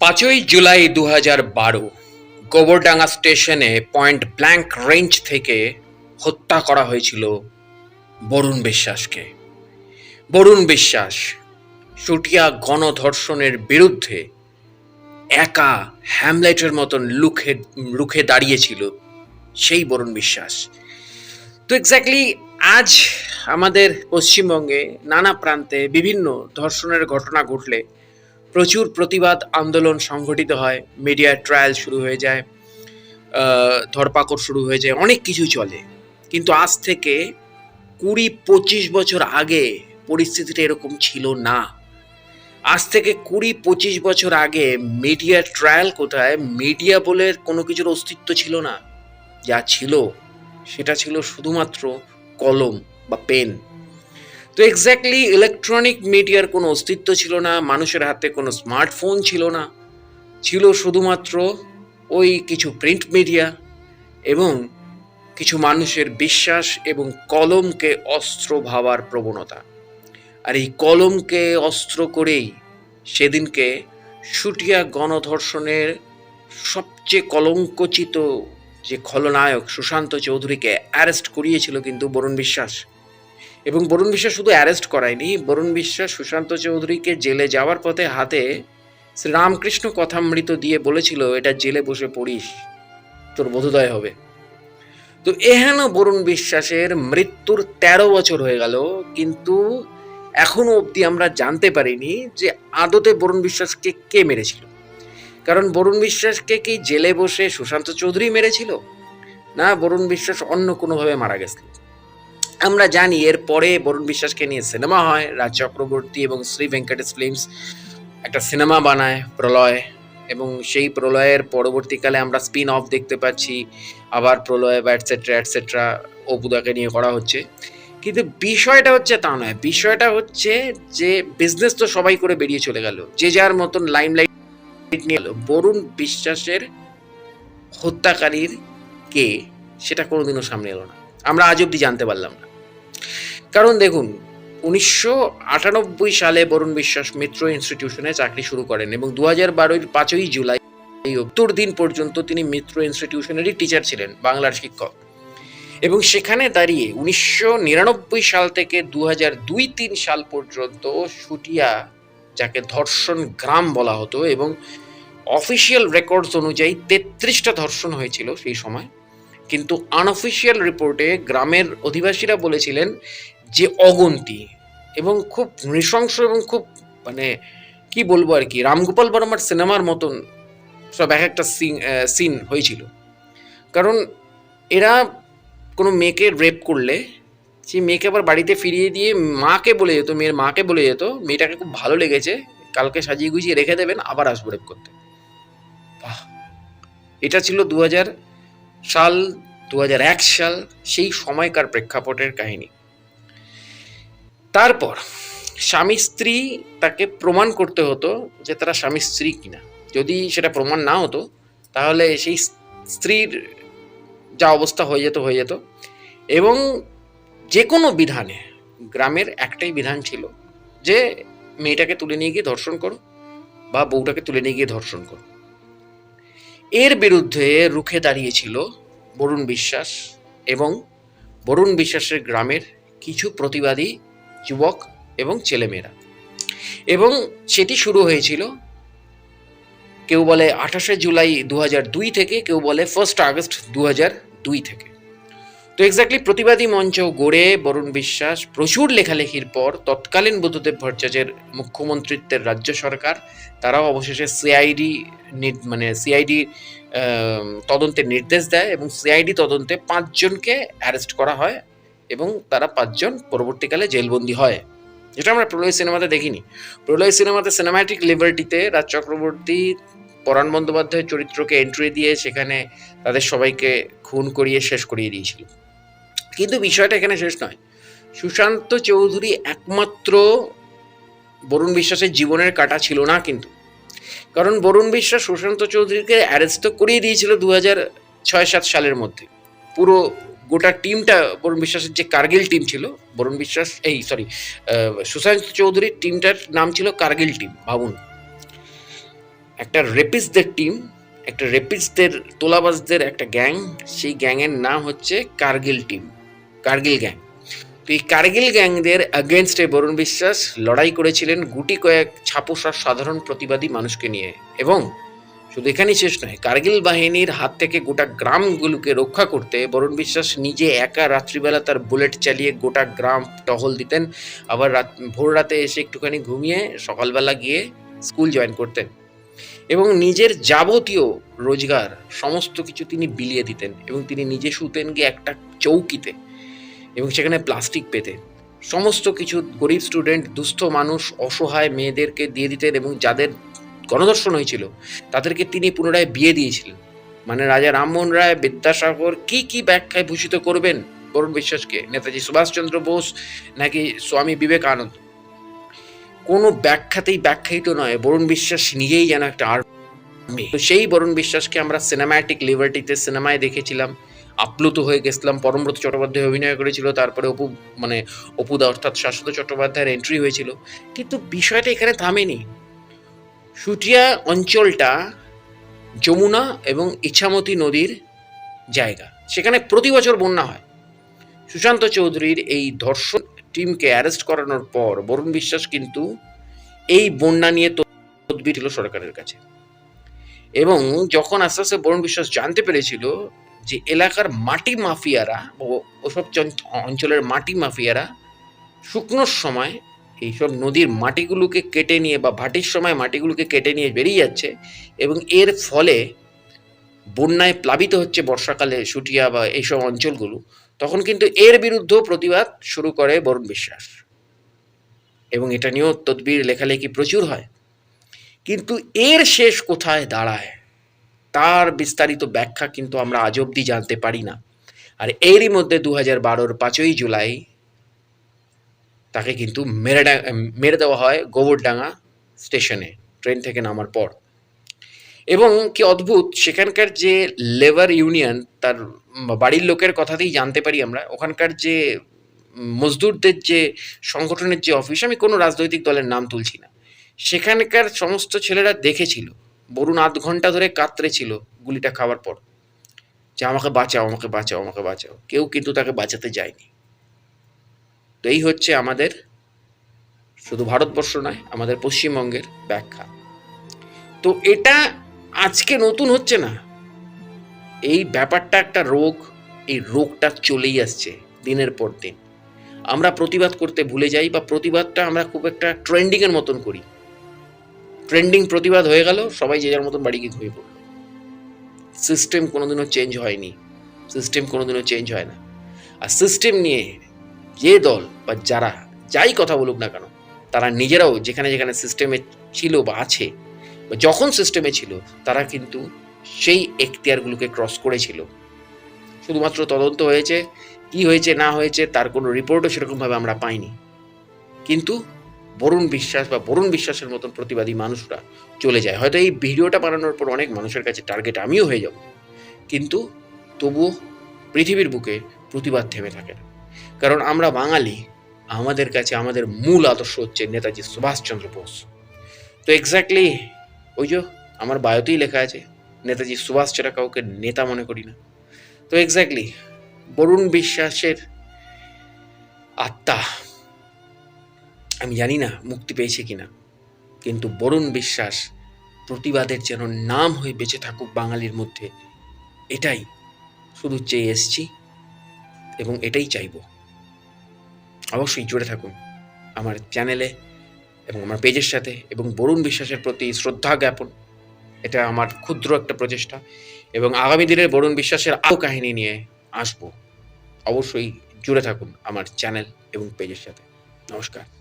পাঁচই জুলাই দু হাজার বারো গোবরডাঙ্গা স্টেশনে পয়েন্ট ব্ল্যাঙ্ক রেঞ্জ থেকে হত্যা করা হয়েছিল বরুণ বিশ্বাসকে। বরুণ বিশ্বাস সুটিয়া গণধর্ষণের বিরুদ্ধে একা হ্যামলেটের মতন লুখে, রুখে দাঁড়িয়েছিল সেই বরুণ বিশ্বাস। তো এক্স্যাক্টলি আজ আমাদের পশ্চিমবঙ্গে নানা প্রান্তে বিভিন্ন ধর্ষণের ঘটনা ঘটলে প্রচুর প্রতিবাদ আন্দোলন সংগঠিত হয়। মিডিয়া ট্রায়াল শুরু হয়ে যায় ধরপাকড় শুরু হয়ে যায়, অনেক কিছু চলে। কিন্তু আজ থেকে কুড়ি পঁচিশ বছর আগে পরিস্থিতিটা এরকম ছিল না। আজ থেকে কুড়ি পঁচিশ বছর আগে মিডিয়া ট্রায়াল কোথায় মিডিয়া বলে কোনো কিছুর অস্তিত্ব ছিল না। যা ছিল, সেটা ছিল শুধুমাত্র কলম বা পেন। তো এক্স্যাক্টলি ইলেকট্রনিক মিডিয়ার কোনো অস্তিত্ব ছিল না, মানুষের হাতে কোনো স্মার্টফোন ছিল না। ছিল শুধুমাত্র ওই কিছু প্রিন্ট মিডিয়া এবং কিছু মানুষের বিশ্বাস এবং কলমকে অস্ত্র ভাবার প্রবণতা। আর এই কলমকে অস্ত্র করেই সেদিনকে সুটিয়া গণধর্ষণের সবচেয়ে কলঙ্কচিত যে খলনায়ক সুশান্ত চৌধুরীকে অ্যারেস্ট করিয়েছিল কিন্তু বরুণ বিশ্বাস এবং বরুণ বিশ্বাস শুধু অ্যারেস্ট করায়নি, বরুণ বিশ্বাস সুশান্ত চৌধুরীকে জেলে যাওয়ার পথে হাতে শ্রীরামকৃষ্ণ কথামৃত দিয়ে বলেছিল, এটা জেলে বসে পড়িস, তোর বোধোদয় হবে। তো এহেন বরুণ বিশ্বাসের মৃত্যুর তেরো বছর হয়ে গেল, কিন্তু এখনও অবধি আমরা জানতে পারিনি যে আদতে বরুণ বিশ্বাসকে কে মেরেছিল। কারণ বরুণ বিশ্বাসকে কি জেলে বসে সুশান্ত চৌধুরী মেরেছিল? না, বরুণ বিশ্বাস অন্য কোনোভাবে মারা গেছিল। আমরা জানি এর পরে বরুণ বিশ্বাসকে নিয়ে সিনেমা হয়, রাজ চক্রবর্তী এবং শ্রী ভেঙ্কটেশ ফিল্মস একটা সিনেমা বানায়, প্রলয়, এবং সেই প্রলয়ের পরবর্তীকালে আমরা স্পিন অফ দেখতে পাচ্ছি, আবার প্রলয় বা অ্যাটসেট্রা অ্যাটসেট্রা অপুদাকে নিয়ে করা হচ্ছে। কিন্তু বিষয়টা হচ্ছে তা নয়, বিষয়টা হচ্ছে যে বিজনেস তো সবাই করে বেরিয়ে চলে গেল, যে যার মতন লাইমলাইট নিয়ে এলো। বরুণ বিশ্বাসের হত্যাকারীর কে সেটা কোনোদিনও সামনে এলো না। আমরা আজ অব্দি জানতে পারলাম না। কারণ দেখুন, উনিশশো আটানব্বই সালে বরুণ বিশ্বাস মিত্র ইনস্টিটিউশনে চাকরি শুরু করেন এবং দু হাজার বারোর পাঁচই জুলাই এই উত্তর দিন পর্যন্ত তিনি মিত্র ইনস্টিটিউশনেরই টিচার ছিলেন, বাংলার শিক্ষক। এবং সেখানে দাঁড়িয়ে উনিশশো নিরানব্বই সাল থেকে দু হাজার দুই তিন সাল পর্যন্ত সুটিয়া, যাকে ধর্ষণ গ্রাম বলা হতো এবং অফিসিয়াল রেকর্ডস অনুযায়ী তেত্রিশটা ধর্ষণ হয়েছিল সেই সময়। কিন্তু আনঅফিসিয়াল রিপোর্টে গ্রামের অধিবাসীরা বলেছিলেন যে অগন্তি এবং খুব নৃশংস এবং খুব মানে কি বলব আর কি, রামগোপাল বর্মার সিনেমার মতন সব এক একটা সিন সিন হয়েছিল। কারণ এরা কোনো মেয়েকে রেপ করলে, সেই মেয়েকে আবার বাড়িতে ফিরিয়ে দিয়ে মাকে বলে যেত, মেয়ের মাকে বলে যেত, মেয়েটাকে খুব ভালো লেগেছে, কালকে সাজিয়ে গুজিয়ে রেখে দেবেন, আবার আসব রেপ করতে। বাহ! এটা ছিল দু হাজার সাল দু হাজার এক সাল, সেই সময়কার প্রেক্ষাপটের কাহিনী। তারপর স্বামী স্ত্রী তাকে প্রমাণ করতে হতো যে তারা স্বামী স্ত্রী কিনা। যদি সেটা প্রমাণ না হতো, তাহলে সেই স্ত্রীর যা অবস্থা হয়ে যেত হয়ে যেত। এবং যে কোনো বিধানে, গ্রামের একটাই বিধান ছিল যে মেয়েটাকে তুলে নিয়ে গিয়ে ধর্ষণ করো বা বউটাকে তুলে নিয়ে গিয়ে ধর্ষণ করো। এর বিরুদ্ধে রুখে দাঁড়িয়েছিল বরুণ বিশ্বাস এবং বরুণ বিশ্বাসের গ্রামের কিছু প্রতিবাদী যুবক এবং ছেলেমেয়েরা। এবং সেটি শুরু হয়েছিল কেউ বলে আঠাশে জুলাই দু দুই থেকে, কেউ বলে ফার্স্ট আগস্ট দু দুই থেকে। তো এক্স্যাক্টলি প্রতিবাদী মঞ্চ গড়ে বরুণ বিশ্বাস প্রচুর লেখালেখির পর তৎকালীন বুদ্ধদেব ভট্টাচার্যের মুখ্যমন্ত্রিত্বের রাজ্য সরকার, তারাও অবশেষে সিআইডি মানে সিআইডি তদন্তের নির্দেশ দেয় এবং সিআইডি তদন্তে পাঁচজনকে অ্যারেস্ট করা হয়। এবং তারা পাঁচজন পরবর্তীকালে জেলবন্দি হয়। যেটা আমরা প্রলয় সিনেমাতে দেখিনি। প্রলয় সিনেমাতে সিনেম্যাটিক লিবার্টিতে রাজ চক্রবর্তী পরাণ বন্দ্যোপাধ্যায়ের চরিত্রকে এন্ট্রি দিয়ে সেখানে তাদের সবাইকে খুন করিয়ে শেষ করিয়ে দিয়েছিল। কিন্তু বিষয়টা এখানে শেষ নয়। সুশান্ত চৌধুরী একমাত্র বরুণ বিশ্বাসের জীবনের কাটা ছিল না কিন্তু। কারণ বরুণ বিশ্বাস সুশান্ত চৌধুরীকে অ্যারেস্ট তো করিয়ে দিয়েছিল দু হাজার ছয় সাত সালের মধ্যে। পুরো গোটা টিমটা বরুণ বিশ্বাসের যে কার্গিল টিম ছিল, বরুণ বিশ্বাস, এই সরি সুশান্ত চৌধুরীর টিমটার নাম ছিল কার্গিল টিম ভাবুন একটা রেপিসদের টিম, একটা রেপিসদের তোলাবাজদের একটা গ্যাং, সেই গ্যাংয়ের নাম হচ্ছে কার্গিল টিম, কার্গিল গ্যাং। তো এই কার্গিল গ্যাংদের অ্যাগেনস্টে বরুণ বিশ্বাস লড়াই করেছিলেন গুটি কয়েক ছাপোসার সাধারণ প্রতিবাদী মানুষকে নিয়ে এবং শুধু এখানেই শেষ নয়, কার্গিল বাহিনীর হাত থেকে গোটা গ্রামগুলোকে রক্ষা করতে বরুণ বিশ্বাস নিজে একা রাত্রিবেলা তার বুলেট চালিয়ে গোটা গ্রাম টহল দিতেন। আবার রাত, ভোর রাতে এসে একটুখানি ঘুমিয়ে সকালবেলা গিয়ে স্কুল জয়েন করতেন এবং নিজের যাবতীয় রোজগার, সমস্ত কিছু তিনি বিলিয়ে দিতেন এবং তিনি নিজে শুতেন গিয়ে একটা চৌকিতে এবং সেখানে প্লাস্টিক পেতেন। সমস্ত কিছু গরিব স্টুডেন্ট, দুস্থ মানুষ, অসহায় মেয়েদেরকে দিয়ে দিতেন এবং যাদের গণধর্ষণ হয়েছিল, তাদেরকে তিনি পুনরায় বিয়ে দিয়েছিলেন। মানে রাজা রামমোহন রায়, বিদ্যাসাগর কি কি ব্যাখ্যায় ভূষিত করবেন বরুণ বিশ্বাসকে? নেতাজি সুভাষচন্দ্র বোস নাকি স্বামী বিবেকানন্দ? কোনো ব্যাখ্যাতেই ব্যাখ্যায়িত নয়, বরুণ বিশ্বাস নিজেই যেন একটা আর্মি তো সেই বরুণ বিশ্বাসকে আমরা সিনেম্যাটিক লিবার্টিতে সিনেমায় দেখেছিলাম, আপ্লুত হয়ে গেছিলাম, পরমব্রত চট্টোপাধ্যায় অভিনয় করেছিল, তারপরে অপু মানে অপুদা অর্থাৎ শাশ্বত চট্টোপাধ্যায়ের এন্ট্রি হয়েছিল। কিন্তু বিষয়টা এখানে থামেনি। সুটিয়া অঞ্চলটা যমুনা এবং ইছামতি নদীর জায়গা। সেখানে প্রতি বছর বন্যা হয়। সুশান্ত চৌধুরীর এই ধর্ষণ টিমকে অ্যারেস্ট করানোর পর বরুণ বিশ্বাস কিন্তু এই বন্যা নিয়ে তদবির ছিল সরকারের কাছে। এবং যখন আস্তে আস্তে বরুণ বিশ্বাস জানতে পেরেছিল যে এলাকার মাটি মাফিয়ারা ওসব অঞ্চলের মাটি মাফিয়ারা শুকনোর সময় এইসব নদীর মাটিগুলোকে কেটে নিয়ে বা ভাটির সময় মাটিগুলোকে কেটে নিয়ে বেরিয়ে যাচ্ছে এবং এর ফলে বন্যায় প্লাবিত হচ্ছে বর্ষাকালে সুটিয়া বা এইসব অঞ্চলগুলো, তখন কিন্তু এর বিরুদ্ধেও প্রতিবাদ শুরু করে বরুণ বিশ্বাস। এবং এটা নিয়েও তদবির, লেখালেখি প্রচুর হয়। কিন্তু এর শেষ কোথায় দাঁড়ায়, তার বিস্তারিত ব্যাখ্যা কিন্তু আমরা আজ অবধি জানতে পারি না। আর এরই মধ্যে দু হাজার বারোর পাঁচই জুলাই তাকে কিন্তু মেরে মেরে দেওয়া হয় গোবরডাঙ্গা স্টেশনে, ট্রেন থেকে নামার পর। এবং কি অদ্ভুত, সেখানকার যে লেবার ইউনিয়ন, তার বাড়ির লোকের কথাতেই জানতে পারি আমরা, ওখানকার যে মজদুরদের যে সংগঠনের যে অফিস, আমি কোনো রাজনৈতিক দলের নাম তুলছি না। সেখানকার সমস্ত ছেলেরা দেখেছিল, বরুণ আধ ঘণ্টা ধরে কাতরে ছিল গুলিটা খাওয়ার পর। যে আমাকে বাঁচাও আমাকে বাঁচাও আমাকে বাঁচাও। কেউ কিন্তু তাকে বাঁচাতে যায়নি। তো এই হচ্ছে আমাদের শুধু ভারতবর্ষ নয়, আমাদের পশ্চিমবঙ্গের ব্যাখ্যা। তো এটা আজকে নতুন হচ্ছে না। এই ব্যাপারটা একটা রোগ, এই রোগটা চলেই আসছে দিনের পর দিন। আমরা প্রতিবাদ করতে ভুলে যাই বা প্রতিবাদটা আমরা খুব একটা ট্রেন্ডিংয়ের মতন করি। ট্রেন্ডিং প্রতিবাদ হয়ে গেল, সবাই যে যার মতন বাড়ি গিয়ে ঘুমিয়ে পড়ল। সিস্টেম কোনোদিনও চেঞ্জ হয়নি। সিস্টেম কোনোদিনও চেঞ্জ হয় না। আর সিস্টেম নিয়ে যে দল বা যারা যাই কথা বলুক না কেন, তারা নিজেরাও যেখানে যেখানে সিস্টেমে ছিল বা আছে, বা যখন সিস্টেমে ছিল, তারা কিন্তু সেই এখতিয়ারগুলোকে ক্রস করেছিল। শুধুমাত্র তদন্ত হয়েছে, কি হয়েছে, না হয়েছে, তার কোনো রিপোর্টও সেরকমভাবে আমরা পাইনি। কিন্তু বরুণ বিশ্বাস বা বরুণ বিশ্বাসের মতন প্রতিবাদী মানুষরা চলে যায়। হয়তো এই ভিডিওটা বানানোর পর অনেক মানুষের কাছে টার্গেট আমিও হয়ে যাব। কিন্তু তবুও পৃথিবীর বুকে প্রতিবাদ থেমে থাকে না। কারণ আমরা বাঙালি, আমাদের কাছে আমাদের মূল আদর্শ হচ্ছে নেতাজি সুভাষচন্দ্র বোস। তো এক্স্যাক্টলি ওই যে আমার বায়োতেই লেখা আছে, নেতাজি সুভাষ ছাড়া কাউকে নেতা মনে করি না। তো এক্স্যাক্টলি বরুণ বিশ্বাসের আত্মা, আমি জানি না মুক্তি পেয়েছে কিনা, কিন্তু বরুণ বিশ্বাস প্রতিবাদের যেন নাম হয়ে বেঁচে থাকুক বাঙালির মধ্যে, এটাই শুধু চেয়ে এসছি এবং এটাই চাইব। অবশ্যই জুড়ে থাকুন। আমার চ্যানেলে এবং আমার পেজের সাথে এবং বরুণ বিশ্বাসের প্রতি শ্রদ্ধা জ্ঞাপন। এটা আমার ক্ষুদ্র একটা প্রচেষ্টা এবং আগামী দিনের বরুণ বিশ্বাসের আরও কাহিনী নিয়ে আসব। অবশ্যই জুড়ে থাকুন আমার চ্যানেল এবং পেজের সাথে। নমস্কার।